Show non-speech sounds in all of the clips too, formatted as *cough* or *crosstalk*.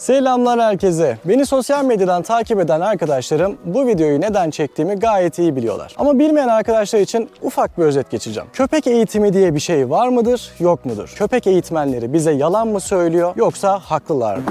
Selamlar herkese. Beni sosyal medyadan takip eden arkadaşlarım bu videoyu neden çektiğimi gayet iyi biliyorlar. Ama bilmeyen arkadaşlar için ufak bir özet geçeceğim. Köpek eğitimi diye bir şey var mıdır, yok mudur? Köpek eğitmenleri bize yalan mı söylüyor yoksa haklılar mı?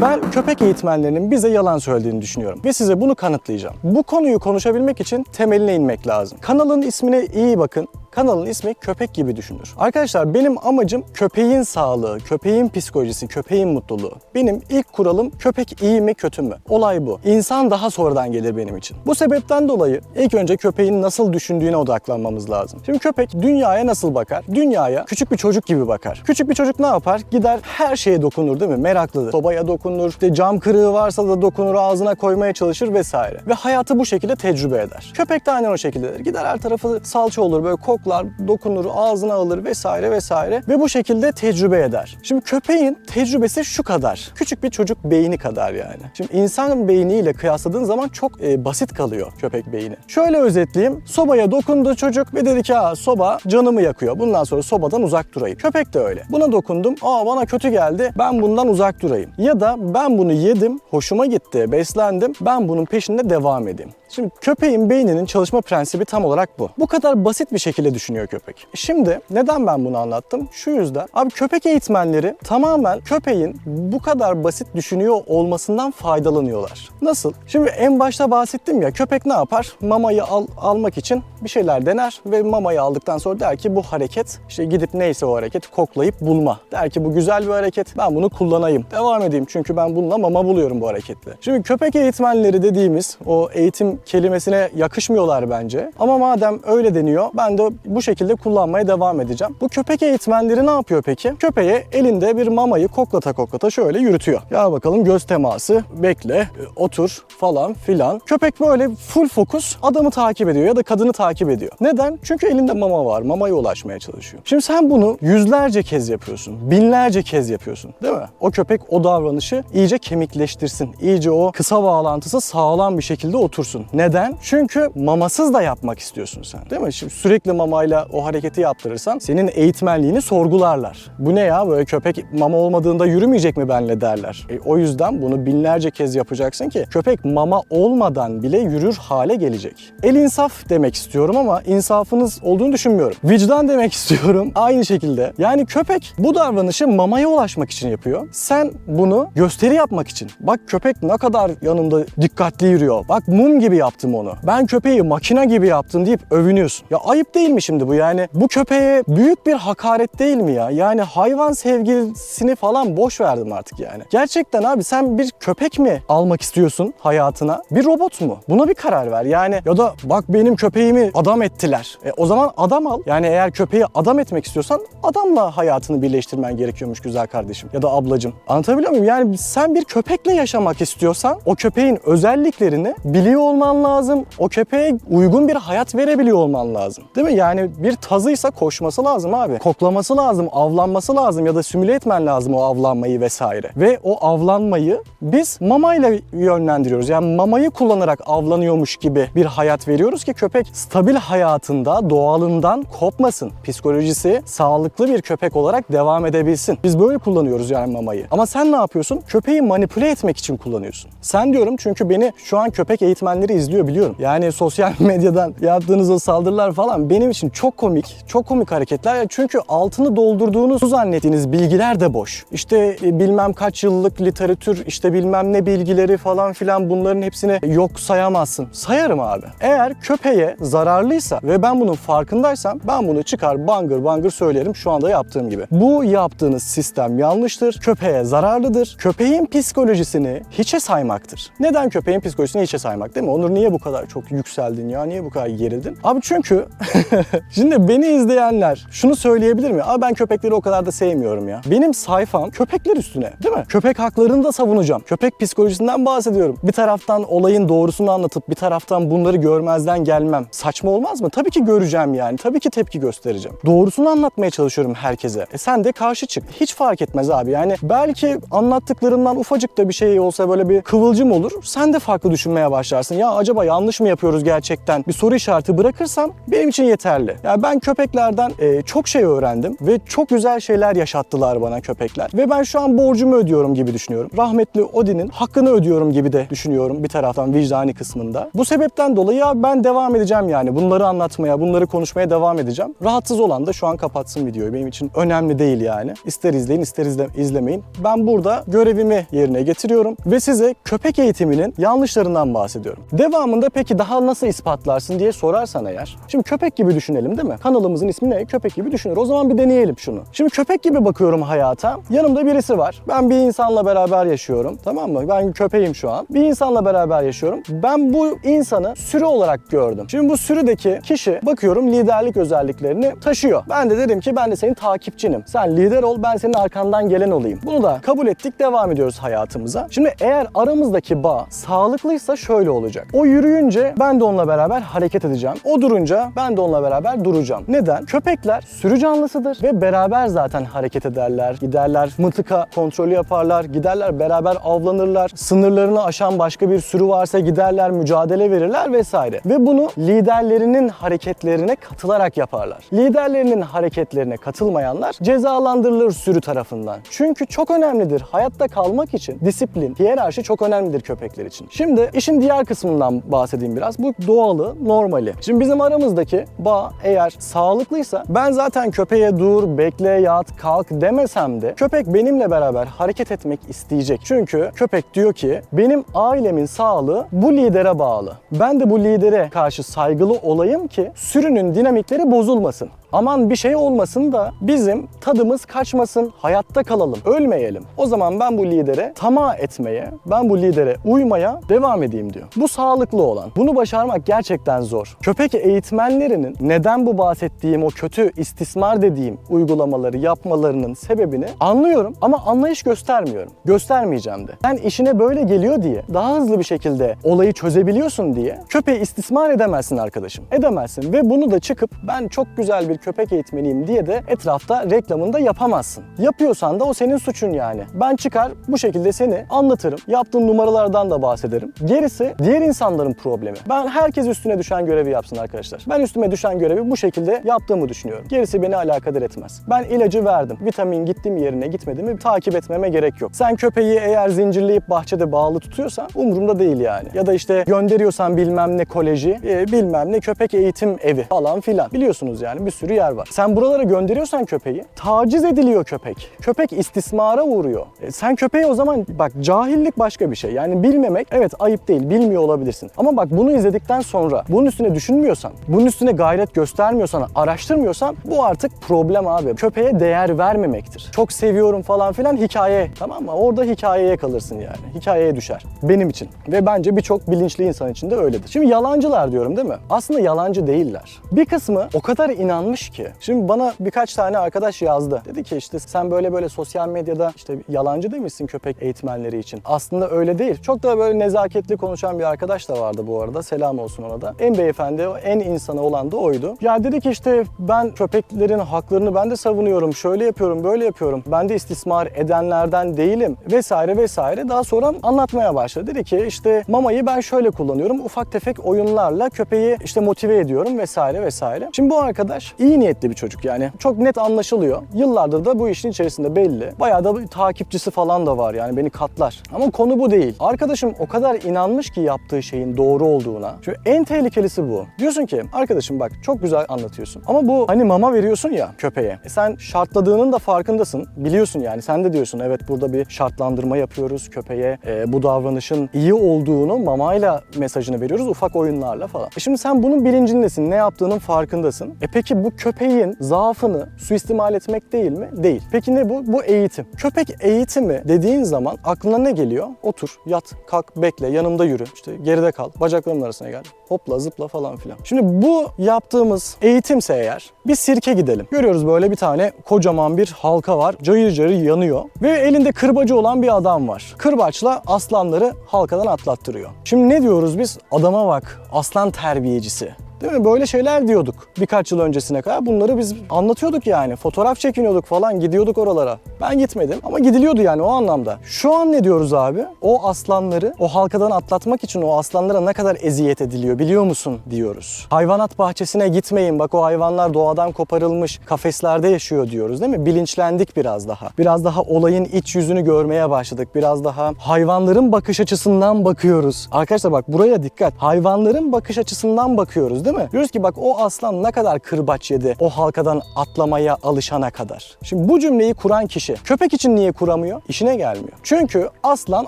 Ben köpek eğitmenlerinin bize yalan söylediğini düşünüyorum ve size bunu kanıtlayacağım. Bu konuyu konuşabilmek için temeline inmek lazım. Kanalın ismine iyi bakın. Kanalın ismi köpek gibi düşünür. Arkadaşlar benim amacım köpeğin sağlığı, köpeğin psikolojisi, köpeğin mutluluğu. Benim ilk kuralım köpek iyi mi kötü mü? Olay bu. İnsan daha sonradan gelir benim için. Bu sebepten dolayı ilk önce köpeğin nasıl düşündüğüne odaklanmamız lazım. Şimdi köpek dünyaya nasıl bakar? Dünyaya küçük bir çocuk gibi bakar. Küçük bir çocuk ne yapar? Gider her şeye dokunur değil mi? Meraklıdır. Sobaya dokunur, işte cam kırığı varsa da dokunur, ağzına koymaya çalışır vesaire. Ve hayatı bu şekilde tecrübe eder. Köpek de aynen o şekildedir. Gider her tarafı salça olur, böyle koklar, dokunur, ağzına alır vesaire vesaire. Ve bu şekilde tecrübe eder. Şimdi köpeğin tecrübesi şu kadar. Küçük bir çocuk beyni kadar yani. Şimdi insan beyniyle kıyasladığın zaman çok e, basit kalıyor köpek beyni. Şöyle özetleyeyim. Sobaya dokundu çocuk ve dedi ki ha soba canımı yakıyor. Bundan sonra sobadan uzak durayım. Köpek de öyle. Buna dokundum. Aa bana kötü geldi. Ben bundan uzak durayım. Ya da ben bunu yedim. Hoşuma gitti. Beslendim. Ben bunun peşinde devam edeyim. Şimdi köpeğin beyninin çalışma prensibi tam olarak bu. Bu kadar basit bir şekilde düşünüyor köpek. Şimdi neden ben bunu anlattım? Şu yüzden. Abi köpek eğitmenleri tamamen köpeğin bu kadar basit düşünüyor olmasından faydalanıyorlar. Nasıl? Şimdi en başta bahsettim ya köpek ne yapar? Mamayı al, almak için bir şeyler dener ve mamayı aldıktan sonra der ki bu hareket işte gidip neyse o hareket koklayıp bulma. Der ki bu güzel bir hareket ben bunu kullanayım. Devam edeyim çünkü ben bununla mama buluyorum bu hareketle. Şimdi köpek eğitmenleri dediğimiz o eğitim kelimesine yakışmıyorlar bence. Ama madem öyle deniyor ben de bu şekilde kullanmaya devam edeceğim. Bu köpek eğitmenleri ne yapıyor peki? Köpeğe elinde bir mamayı koklata koklata şöyle yürütüyor. Ya bakalım göz teması, bekle, otur falan filan. Köpek böyle full fokus adamı takip ediyor ya da kadını takip ediyor. Neden? Çünkü elinde mama var. Mamaya ulaşmaya çalışıyor. Şimdi sen bunu yüzlerce kez yapıyorsun. Binlerce kez yapıyorsun. Değil mi? O köpek o davranışı iyice kemikleştirsin. İyice o kısa bağlantısı sağlam bir şekilde otursun. Neden? Çünkü mamasız da yapmak istiyorsun sen. Değil mi? Şimdi sürekli mamayla o hareketi yaptırırsan senin eğitmenliğini sorgularlar. Bu ne ya? Böyle köpek mama olmadığında yürümeyecek mi benle derler. E, o yüzden bunu binlerce kez yapacaksın ki köpek mama olmadan bile yürür hale gelecek. El insaf demek istiyorum ama insafınız olduğunu düşünmüyorum. Vicdan demek istiyorum *laughs* aynı şekilde. Yani köpek bu davranışı mamaya ulaşmak için yapıyor. Sen bunu gösteri yapmak için. Bak köpek ne kadar yanımda dikkatli yürüyor. Bak mum gibi yaptım onu. Ben köpeği makine gibi yaptım deyip övünüyorsun. Ya ayıp değil mi şimdi bu yani? Bu köpeğe büyük bir hakaret değil mi ya? Yani hayvan sevgisini falan boş verdim artık yani. Gerçekten abi sen bir köpek mi almak istiyorsun hayatına? Bir robot mu? Buna bir karar ver. Yani ya da bak benim köpeğimi adam ettiler. E, o zaman adam al. Yani eğer köpeği adam etmek istiyorsan adamla hayatını birleştirmen gerekiyormuş güzel kardeşim ya da ablacım. Anlatabiliyor muyum? Yani sen bir köpekle yaşamak istiyorsan o köpeğin özelliklerini biliyor olman lazım. O köpeğe uygun bir hayat verebiliyor olman lazım. Değil mi? Yani bir tazıysa koşması lazım abi. Koklaması lazım, avlanması lazım ya da simüle etmen lazım o avlanmayı vesaire. Ve o avlanmayı biz mamayla yönlendiriyoruz. Yani mamayı kullanarak avlanıyormuş gibi bir hayat veriyoruz ki köpek stabil hayatında doğalından kopmasın. Psikolojisi sağlıklı bir köpek olarak devam edebilsin. Biz böyle kullanıyoruz yani mamayı. Ama sen ne yapıyorsun? Köpeği manipüle etmek için kullanıyorsun. Sen diyorum çünkü beni şu an köpek eğitmenleri izliyor biliyorum. Yani sosyal *laughs* medyadan yaptığınız o saldırılar falan benim için çok komik, çok komik hareketler. Çünkü altını doldurduğunuz zannettiğiniz bilgiler de boş. İşte e, bilmem kaç yıllık literatür, işte bilmem ne bilgileri falan filan bunların hepsini yok sayamazsın. Sayarım abi. Eğer köpeğe zararlıysa ve ben bunun farkındaysam ben bunu çıkar bangır bangır söylerim şu anda yaptığım gibi. Bu yaptığınız sistem yanlıştır. Köpeğe zararlıdır. Köpeğin psikolojisini hiçe saymaktır. Neden köpeğin psikolojisini hiçe saymak değil mi? Onur niye bu kadar çok yükseldin ya? Niye bu kadar gerildin? Abi çünkü *laughs* şimdi beni izleyenler şunu söyleyebilir mi? Abi ben köpekleri o kadar da sevmiyorum ya. Benim sayfam köpekler üstüne değil mi? Köpek haklarını da savunacağım. Köpek psikolojisinden bahsediyorum. Bir taraftan olayın doğrusunu anlatıp bir taraftan bunları görmezden gelmem. Saçma olmaz mı? Tabii ki göreceğim yani. Tabii ki tepki göstereceğim. Doğrusunu anlatmaya çalışıyorum herkese. E sen de karşı çık. Hiç fark etmez abi. Yani belki anlattıklarımdan ufacık da bir şey olsa böyle bir kıvılcım olur. Sen de farklı düşünmeye başlarsın. Ya acaba yanlış mı yapıyoruz gerçekten bir soru işareti bırakırsam benim için yeterli. Yani ben köpeklerden e, çok şey öğrendim ve çok güzel şeyler yaşattılar bana köpekler. Ve ben şu an borcumu ödüyorum gibi düşünüyorum. Rahmetli Odin'in hakkını ödüyorum gibi de düşünüyorum bir taraftan vicdani kısmında. Bu sebepten dolayı ya ben devam edeceğim yani bunları anlatmaya, bunları konuşmaya devam edeceğim. Rahatsız olan da şu an kapatsın videoyu. Benim için önemli değil yani. İster izleyin ister izle- izlemeyin. Ben burada görevimi yerine getiriyorum ve size köpek eğitiminin yanlışlarından bahsediyorum. Devamında peki daha nasıl ispatlarsın diye sorarsan eğer. Şimdi köpek gibi düşünelim değil mi? Kanalımızın ismi ne? Köpek gibi düşünür. O zaman bir deneyelim şunu. Şimdi köpek gibi bakıyorum hayata. Yanımda birisi var. Ben bir insanla beraber yaşıyorum. Tamam mı? Ben köpeğim şu an. Bir insanla beraber yaşıyorum. Ben bu insanı sürü olarak gördüm. Şimdi bu sürüdeki kişi bakıyorum liderlik özelliklerini taşıyor. Ben de dedim ki ben de senin takipçinim. Sen lider ol ben senin arkandan gelen olayım. Bunu da kabul ettik devam ediyoruz hayatımıza. Şimdi eğer aramızdaki bağ sağlıklıysa şöyle olacak. O yürüyünce ben de onunla beraber hareket edeceğim. O durunca ben de onunla beraber duracağım. Neden? Köpekler sürü canlısıdır ve beraber zaten hareket ederler. Giderler mıntıka kontrolü yaparlar. Giderler beraber avlanırlar. Sınırlarını aşan başka bir sürü varsa giderler mücadele verirler vesaire. Ve bunu liderlerinin hareketlerine katılarak yaparlar. Liderlerinin hareketlerine katılmayanlar cezalandırılır sürü tarafından. Çünkü çok önemlidir. Hayatta kalmak için disiplin, hiyerarşi çok önemlidir köpekler için. Şimdi işin diğer kısmından bahsedeyim biraz. Bu doğalı, normali. Şimdi bizim aramızdaki bağ eğer sağlıklıysa ben zaten köpeğe dur, bekle, yat, kalk demesem de köpek benimle beraber hareket etmek isteyecek. Çünkü köpek diyor ki benim ailemin sağlığı bu lidere bağlı. Ben de bu lidere karşı saygılı olayım ki sürünün dinamikleri bozulmasın. Aman bir şey olmasın da bizim tadımız kaçmasın, hayatta kalalım, ölmeyelim. O zaman ben bu lidere tamah etmeye, ben bu lidere uymaya devam edeyim diyor. Bu sağlıklı olan. Bunu başarmak gerçekten zor. Köpek eğitmenlerinin neden bu bahsettiğim o kötü istismar dediğim uygulamaları yapmalarının sebebini anlıyorum ama anlayış göstermiyorum. Göstermeyeceğim de. Sen işine böyle geliyor diye, daha hızlı bir şekilde olayı çözebiliyorsun diye köpeği istismar edemezsin arkadaşım. Edemezsin ve bunu da çıkıp ben çok güzel bir köpek eğitmeniyim diye de etrafta reklamını da yapamazsın. Yapıyorsan da o senin suçun yani. Ben çıkar bu şekilde seni anlatırım. Yaptığın numaralardan da bahsederim. Gerisi diğer insanların problemi. Ben herkes üstüne düşen görevi yapsın arkadaşlar. Ben üstüme düşen görevi bu şekilde yaptığımı düşünüyorum. Gerisi beni alakadar etmez. Ben ilacı verdim. Vitamin gitti mi yerine gitmedi mi takip etmeme gerek yok. Sen köpeği eğer zincirleyip bahçede bağlı tutuyorsan umurumda değil yani. Ya da işte gönderiyorsan bilmem ne koleji, e, bilmem ne köpek eğitim evi falan filan. Biliyorsunuz yani bir sürü yer var. Sen buralara gönderiyorsan köpeği taciz ediliyor köpek. Köpek istismara uğruyor. E, sen köpeği o zaman bak cahillik başka bir şey. Yani bilmemek evet ayıp değil. Bilmiyor olabilirsin. Ama bak bunu izledikten sonra bunun üstüne düşünmüyorsan, bunun üstüne gayret göstermiyorsan, araştırmıyorsan bu artık problem abi. Köpeğe değer vermemektir. Çok seviyorum falan filan hikaye tamam mı? Orada hikayeye kalırsın yani. Hikayeye düşer. Benim için. Ve bence birçok bilinçli insan için de öyledir. Şimdi yalancılar diyorum değil mi? Aslında yalancı değiller. Bir kısmı o kadar inanmış ki. Şimdi bana birkaç tane arkadaş yazdı. Dedi ki işte sen böyle böyle sosyal medyada işte yalancı demişsin köpek eğitmenleri için. Aslında öyle değil. Çok da böyle nezaketli konuşan bir arkadaş da vardı bu arada. Selam olsun ona da. En beyefendi, en insanı olan da oydu. Ya dedi ki işte ben köpeklerin haklarını ben de savunuyorum. Şöyle yapıyorum, böyle yapıyorum. Ben de istismar edenlerden değilim vesaire vesaire. Daha sonra anlatmaya başladı. Dedi ki işte mamayı ben şöyle kullanıyorum. Ufak tefek oyunlarla köpeği işte motive ediyorum vesaire vesaire. Şimdi bu arkadaş iyi niyetli bir çocuk yani. Çok net anlaşılıyor. Yıllardır da bu işin içerisinde belli. Bayağı da bir takipçisi falan da var yani beni katlar. Ama konu bu değil. Arkadaşım o kadar inanmış ki yaptığı şeyin doğru olduğuna. Çünkü en tehlikelisi bu. Diyorsun ki arkadaşım bak çok güzel anlatıyorsun. Ama bu hani mama veriyorsun ya köpeğe. E sen şartladığının da farkındasın. Biliyorsun yani sen de diyorsun evet burada bir şartlandırma yapıyoruz köpeğe. E, bu davranışın iyi olduğunu mamayla mesajını veriyoruz ufak oyunlarla falan. E şimdi sen bunun bilincindesin. Ne yaptığının farkındasın. E peki bu köpeğin zaafını suistimal etmek değil mi? Değil. Peki ne bu? Bu eğitim. Köpek eğitimi dediğin zaman aklına ne geliyor? Otur, yat, kalk, bekle, yanımda yürü. İşte geride kal, bacaklarımın arasına gel. Hopla, zıpla falan filan. Şimdi bu yaptığımız eğitimse eğer bir sirke gidelim. Görüyoruz böyle bir tane kocaman bir halka var. Cayır cayır yanıyor. Ve elinde kırbacı olan bir adam var. Kırbaçla aslanları halkadan atlattırıyor. Şimdi ne diyoruz biz? Adama bak, aslan terbiyecisi. Değil mi? Böyle şeyler diyorduk birkaç yıl öncesine kadar. Bunları biz anlatıyorduk yani. Fotoğraf çekiniyorduk falan gidiyorduk oralara. Ben gitmedim ama gidiliyordu yani o anlamda. Şu an ne diyoruz abi? O aslanları o halkadan atlatmak için o aslanlara ne kadar eziyet ediliyor biliyor musun diyoruz. Hayvanat bahçesine gitmeyin bak o hayvanlar doğadan koparılmış kafeslerde yaşıyor diyoruz değil mi? Bilinçlendik biraz daha. Biraz daha olayın iç yüzünü görmeye başladık. Biraz daha hayvanların bakış açısından bakıyoruz. Arkadaşlar bak buraya dikkat. Hayvanların bakış açısından bakıyoruz değil mi? Diyoruz ki bak o aslan ne kadar kırbaç yedi o halkadan atlamaya alışana kadar. Şimdi bu cümleyi kuran kişi köpek için niye kuramıyor? İşine gelmiyor. Çünkü aslan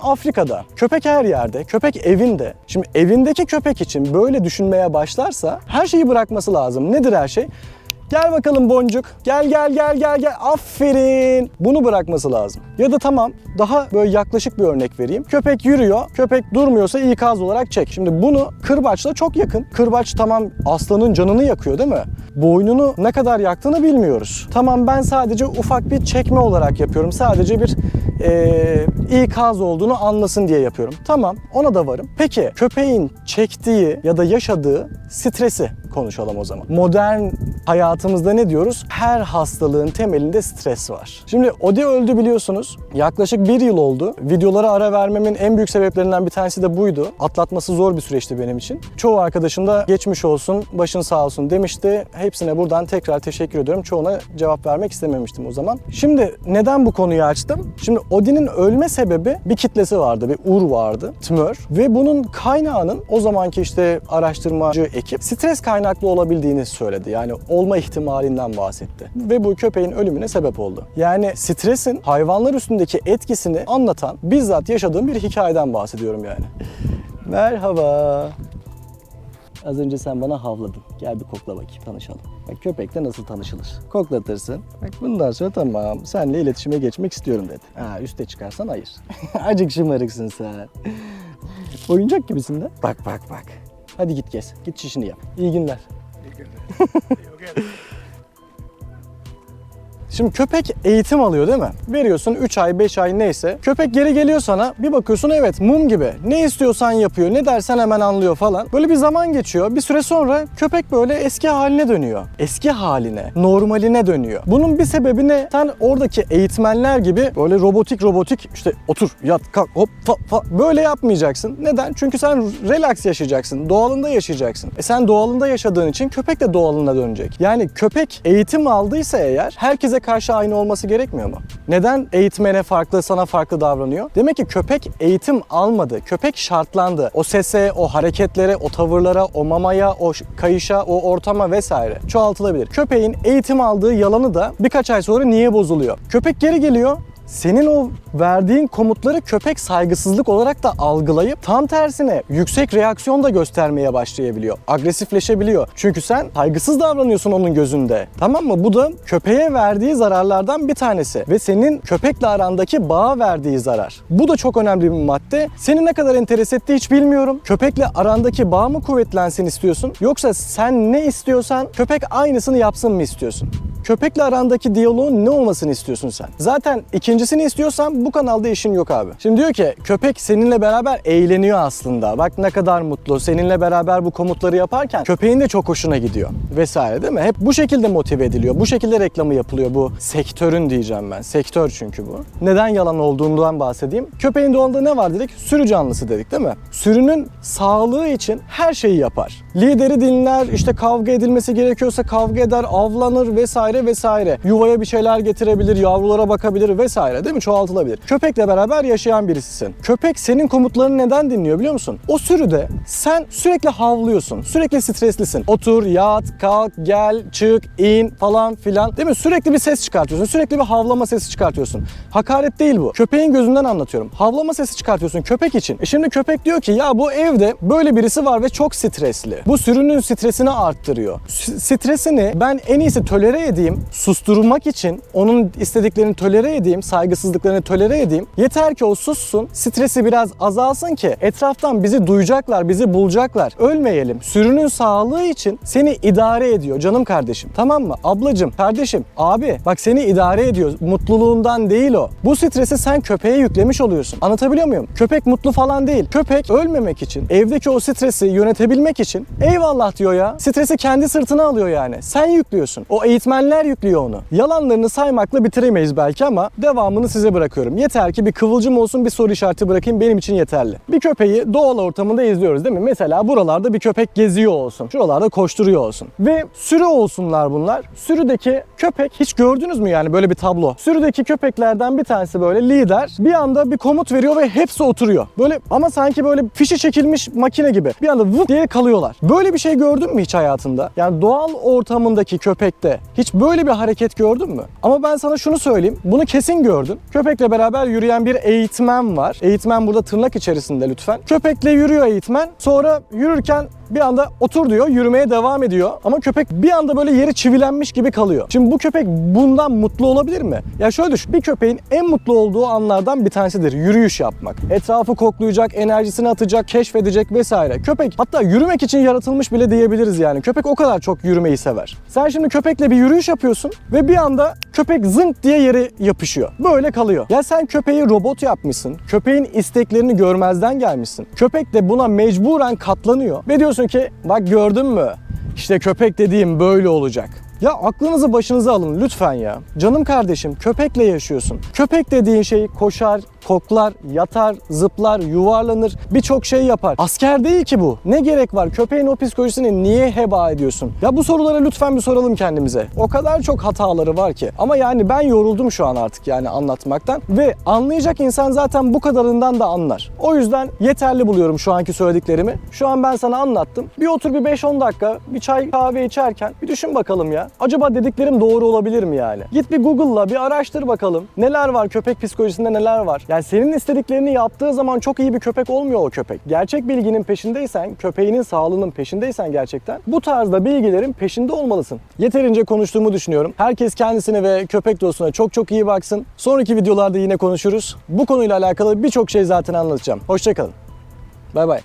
Afrika'da, köpek her yerde, köpek evinde. Şimdi evindeki köpek için böyle düşünmeye başlarsa her şeyi bırakması lazım. Nedir her şey? Gel bakalım boncuk. Gel gel gel gel gel. Aferin. Bunu bırakması lazım. Ya da tamam daha böyle yaklaşık bir örnek vereyim. Köpek yürüyor. Köpek durmuyorsa ikaz olarak çek. Şimdi bunu kırbaçla çok yakın. Kırbaç tamam aslanın canını yakıyor değil mi? Boynunu ne kadar yaktığını bilmiyoruz. Tamam ben sadece ufak bir çekme olarak yapıyorum. Sadece bir eee ikaz olduğunu anlasın diye yapıyorum. Tamam ona da varım. Peki köpeğin çektiği ya da yaşadığı stresi konuşalım o zaman. Modern hayatımızda ne diyoruz? Her hastalığın temelinde stres var. Şimdi Odi öldü biliyorsunuz. Yaklaşık bir yıl oldu. Videolara ara vermemin en büyük sebeplerinden bir tanesi de buydu. Atlatması zor bir süreçti benim için. Çoğu arkadaşım da geçmiş olsun, başın sağ olsun demişti. Hepsine buradan tekrar teşekkür ediyorum. Çoğuna cevap vermek istememiştim o zaman. Şimdi neden bu konuyu açtım? Şimdi Odin'in ölme sebebi bir kitlesi vardı, bir ur vardı, tümör. Ve bunun kaynağının o zamanki işte araştırmacı ekip stres kaynaklı olabildiğini söyledi. Yani olma ihtimalinden bahsetti. Ve bu köpeğin ölümüne sebep oldu. Yani stresin hayvanlar üstündeki etkisini anlatan bizzat yaşadığım bir hikayeden bahsediyorum yani. Merhaba. Az önce sen bana havladın. Gel bir kokla bakayım tanışalım. Bak köpekle nasıl tanışılır? Koklatırsın. Bak bundan sonra tamam senle iletişime geçmek istiyorum dedi. Ha üste çıkarsan hayır. *laughs* Acık şımarıksın sen. Oyuncak gibisin de. Bak bak bak. Hadi git gez. Git çişini yap. İyi günler. Şimdi köpek eğitim alıyor değil mi? Veriyorsun 3 ay 5 ay neyse. Köpek geri geliyor sana bir bakıyorsun evet mum gibi. Ne istiyorsan yapıyor ne dersen hemen anlıyor falan. Böyle bir zaman geçiyor. Bir süre sonra köpek böyle eski haline dönüyor. Eski haline, normaline dönüyor. Bunun bir sebebi ne? Sen oradaki eğitmenler gibi böyle robotik robotik işte otur yat kalk hop fa, fa böyle yapmayacaksın. Neden? Çünkü sen relax yaşayacaksın. Doğalında yaşayacaksın. E sen doğalında yaşadığın için köpek de doğalına dönecek. Yani köpek eğitim aldıysa eğer herkese karşı aynı olması gerekmiyor mu? Neden eğitmene farklı, sana farklı davranıyor? Demek ki köpek eğitim almadı. Köpek şartlandı. O sese, o hareketlere, o tavırlara, o mamaya, o kayışa, o ortama vesaire çoğaltılabilir. Köpeğin eğitim aldığı yalanı da birkaç ay sonra niye bozuluyor? Köpek geri geliyor. Senin o verdiğin komutları köpek saygısızlık olarak da algılayıp tam tersine yüksek reaksiyon da göstermeye başlayabiliyor. Agresifleşebiliyor. Çünkü sen saygısız davranıyorsun onun gözünde. Tamam mı? Bu da köpeğe verdiği zararlardan bir tanesi ve senin köpekle arandaki bağa verdiği zarar. Bu da çok önemli bir madde. Seni ne kadar enteres etti hiç bilmiyorum. Köpekle arandaki bağ mı kuvvetlensin istiyorsun? Yoksa sen ne istiyorsan köpek aynısını yapsın mı istiyorsun? Köpekle arandaki diyaloğun ne olmasını istiyorsun sen? Zaten ikincisini istiyorsan bu kanalda işin yok abi. Şimdi diyor ki köpek seninle beraber eğleniyor aslında. Bak ne kadar mutlu. Seninle beraber bu komutları yaparken köpeğin de çok hoşuna gidiyor. Vesaire değil mi? Hep bu şekilde motive ediliyor. Bu şekilde reklamı yapılıyor bu sektörün diyeceğim ben. Sektör çünkü bu. Neden yalan olduğundan bahsedeyim. Köpeğin doğalında ne var dedik? Sürü canlısı dedik değil mi? Sürünün sağlığı için her şeyi yapar. Lideri dinler, işte kavga edilmesi gerekiyorsa kavga eder, avlanır vesaire vesaire. Yuvaya bir şeyler getirebilir, yavrulara bakabilir vesaire değil mi? Çoğaltılabilir. Köpekle beraber yaşayan birisisin. Köpek senin komutlarını neden dinliyor biliyor musun? O sürüde sen sürekli havlıyorsun, sürekli streslisin. Otur, yat, kalk, gel, çık, in falan filan. Değil mi? Sürekli bir ses çıkartıyorsun, sürekli bir havlama sesi çıkartıyorsun. Hakaret değil bu. Köpeğin gözünden anlatıyorum. Havlama sesi çıkartıyorsun köpek için. E şimdi köpek diyor ki ya bu evde böyle birisi var ve çok stresli. Bu sürünün stresini arttırıyor. S- Stresini ben en iyisi tolere edeyim edeyim, susturmak için onun istediklerini tolere edeyim, saygısızlıklarını tolere edeyim. Yeter ki o sussun, stresi biraz azalsın ki etraftan bizi duyacaklar, bizi bulacaklar. Ölmeyelim. Sürünün sağlığı için seni idare ediyor canım kardeşim. Tamam mı? Ablacım, kardeşim, abi bak seni idare ediyor. Mutluluğundan değil o. Bu stresi sen köpeğe yüklemiş oluyorsun. Anlatabiliyor muyum? Köpek mutlu falan değil. Köpek ölmemek için, evdeki o stresi yönetebilmek için eyvallah diyor ya. Stresi kendi sırtına alıyor yani. Sen yüklüyorsun. O eğitmenler yüklüyor onu. Yalanlarını saymakla bitiremeyiz belki ama devamını size bırakıyorum. Yeter ki bir kıvılcım olsun bir soru işareti bırakayım benim için yeterli. Bir köpeği doğal ortamında izliyoruz değil mi? Mesela buralarda bir köpek geziyor olsun. Şuralarda koşturuyor olsun. Ve sürü olsunlar bunlar. Sürüdeki köpek hiç gördünüz mü yani böyle bir tablo? Sürüdeki köpeklerden bir tanesi böyle lider bir anda bir komut veriyor ve hepsi oturuyor. Böyle ama sanki böyle fişi çekilmiş makine gibi. Bir anda vıp diye kalıyorlar. Böyle bir şey gördün mü hiç hayatında? Yani doğal ortamındaki köpekte hiç böyle bir hareket gördün mü? Ama ben sana şunu söyleyeyim. Bunu kesin gördün. Köpekle beraber yürüyen bir eğitmen var. Eğitmen burada tırnak içerisinde lütfen. Köpekle yürüyor eğitmen. Sonra yürürken bir anda otur diyor, yürümeye devam ediyor. Ama köpek bir anda böyle yeri çivilenmiş gibi kalıyor. Şimdi bu köpek bundan mutlu olabilir mi? Ya şöyle düşün, bir köpeğin en mutlu olduğu anlardan bir tanesidir yürüyüş yapmak. Etrafı koklayacak, enerjisini atacak, keşfedecek vesaire. Köpek hatta yürümek için yaratılmış bile diyebiliriz yani. Köpek o kadar çok yürümeyi sever. Sen şimdi köpekle bir yürüyüş yapıyorsun ve bir anda köpek zınk diye yere yapışıyor. Böyle kalıyor. Ya sen köpeği robot yapmışsın. Köpeğin isteklerini görmezden gelmişsin. Köpek de buna mecburen katlanıyor. Ve diyorsun ki bak gördün mü? İşte köpek dediğim böyle olacak. Ya aklınızı başınıza alın lütfen ya. Canım kardeşim köpekle yaşıyorsun. Köpek dediğin şey koşar, koklar, yatar, zıplar, yuvarlanır, birçok şey yapar. Asker değil ki bu. Ne gerek var? Köpeğin o psikolojisini niye heba ediyorsun? Ya bu soruları lütfen bir soralım kendimize. O kadar çok hataları var ki. Ama yani ben yoruldum şu an artık yani anlatmaktan. Ve anlayacak insan zaten bu kadarından da anlar. O yüzden yeterli buluyorum şu anki söylediklerimi. Şu an ben sana anlattım. Bir otur bir 5-10 dakika bir çay kahve içerken bir düşün bakalım ya. Acaba dediklerim doğru olabilir mi yani? Git bir Google'la bir araştır bakalım. Neler var köpek psikolojisinde neler var? Yani senin istediklerini yaptığı zaman çok iyi bir köpek olmuyor o köpek. Gerçek bilginin peşindeysen, köpeğinin sağlığının peşindeysen gerçekten bu tarzda bilgilerin peşinde olmalısın. Yeterince konuştuğumu düşünüyorum. Herkes kendisine ve köpek dostuna çok çok iyi baksın. Sonraki videolarda yine konuşuruz. Bu konuyla alakalı birçok şey zaten anlatacağım. Hoşçakalın. Bay bay.